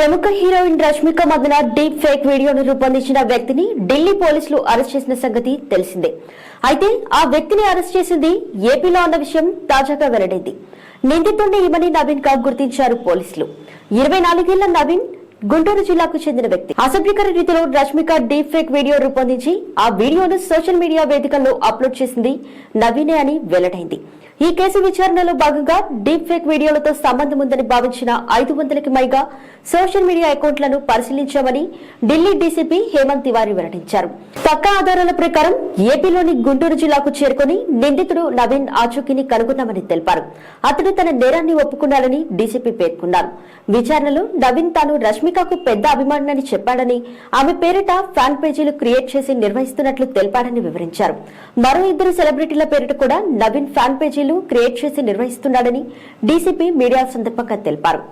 ప్రముఖ heroine Rashmika Mandanna deep fake వీడియోను రూపొందించిన వ్యక్తిని ఢిల్లీ పోలీసులు అరెస్ట్ చేసిన సంగతి తెలిసిందే. అయితే ఆ వ్యక్తిని అరెస్ట్ చేసింది ఏపీలో అన్న విషయం తాజాగా వెల్లడైంది. నిందితుడిని ఇమని నవీన్గా గుర్తించారు పోలీసులు. ఇరవై నాలుగేళ్ళ నవీన్ గుంటూరు జిల్లాకు చెందిన వ్యక్తి. అసభ్యకర రీతిలో రష్మిక డీప్ ఫేక్ వీడియో రూపొందించి ఆ వీడియోను సోషల్ మీడియా వేదికల్లో అప్లోడ్ చేసింది నవీనే అని వెల్లడైంది. ఈ కేసు విచారణలో భాగంగా డీప్ ఫేక్ వీడియోలతో సంబంధం ఉందని భావించిన ఐదు వందలకి పైగా సోషల్ మీడియా అకౌంట్లను పరిశీలించామని ఢిల్లీ డీసీపీ హేమంత్ తివారీ వెల్లడించారు. పక్కా ఆధారాల ప్రకారం ఏపీలోని గుంటూరు జిల్లాకు చేరుకుని నిందితుడు నవీన్ ఆచూకీని కనుగొన్నామని తెలిపారు. అతడు తన నేరాన్ని ఒప్పుకున్నాడని డీసీపీ పేర్కొన్నారు. విచారణలో నవీన్ తాను రష్మికకు పెద్ద అభిమానని చెప్పాడని ఆమె పేరిట ఫ్యాన్ పేజీలు క్రియేట్ చేసి నిర్వహిస్తున్నట్లు తెలిపాడని వివరించారు. మరో ఇద్దరు సెలబ్రిటీల పేరిట కూడా నవీన్ ఫ్యాన్ పేజీలు క్రియేట్ చేసి నిర్వహిస్తున్నాడని డీసీపీ మీడియా సందర్భంగా తెలిపారు